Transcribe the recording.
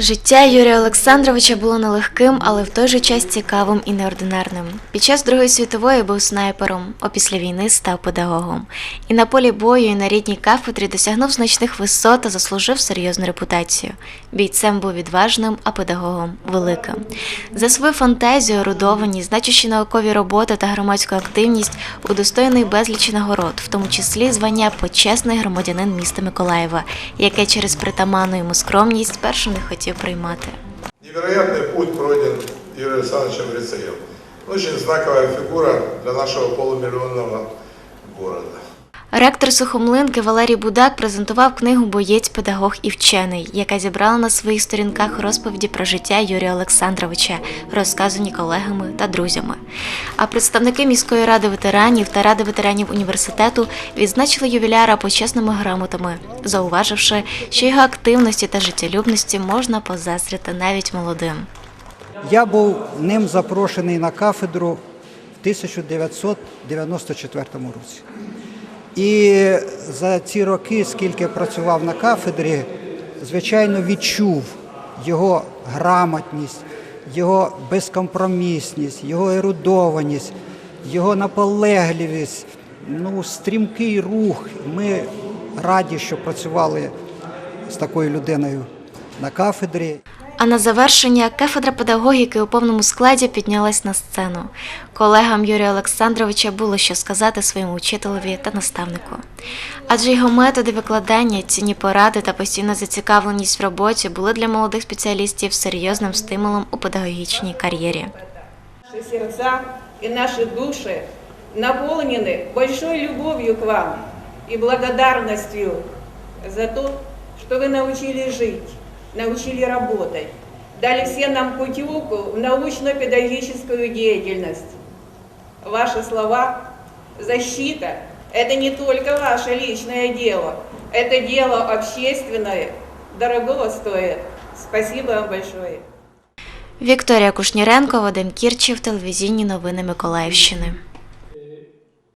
Життя Юрія Олександровича було нелегким, але в той же час цікавим і неординарним. Під час Другої світової був снайпером, а після війни став педагогом. І на полі бою, і на рідній кафедрі досягнув значних висот та заслужив серйозну репутацію. Бійцем був відважним, а педагогом великим. За свою фантазію, орудованість, значущі наукові роботи та громадську активність удостоєний безлічі нагород, в тому числі звання почесний громадянин міста Миколаєва, яке через притаманну йому скромність першу не хотів приймати. Невероятный путь пройден Юрием Александровичем Рицеем. Очень знаковая фигура для нашего полумиллионного города. Ректор Сухомлинки Валерій Будак презентував книгу Боєць, педагог і вчений, яка зібрала на своїх сторінках розповіді про життя Юрія Олександровича, розказані колегами та друзями. А представники міської ради ветеранів та ради ветеранів університету відзначили ювіляра почесними грамотами, зауваживши, що його активності та життєлюбності можна позазрити навіть молодим. Я був ним запрошений на кафедру в 1994 році. І за ці роки, скільки працював на кафедрі, звичайно, відчув його грамотність, його безкомпромісність, його ерудованість, його наполегливість, ну, стрімкий рух. Ми раді, що працювали з такою людиною на кафедрі. А на завершення кафедра педагогіки у повному складі піднялась на сцену. Колегам Юрія Олександровича було що сказати своєму вчителеві та наставнику. Адже його методи викладання, цінні поради та постійна зацікавленість в роботі були для молодих спеціалістів серйозним стимулом у педагогічній кар'єрі. Наши сердца и наши души наполнены большой любовью к вам и благодарностью за то, что вы научили жить, научили работать, дали все нам путевку в научно-педагогическую деятельность. Ваши слова, защита – это не только ваше личное дело, это дело общественное, дорогого стоит. Спасибо вам большое. Вікторія Кушніренко, Вадим Кірчів, телевізійні новини Миколаївщини.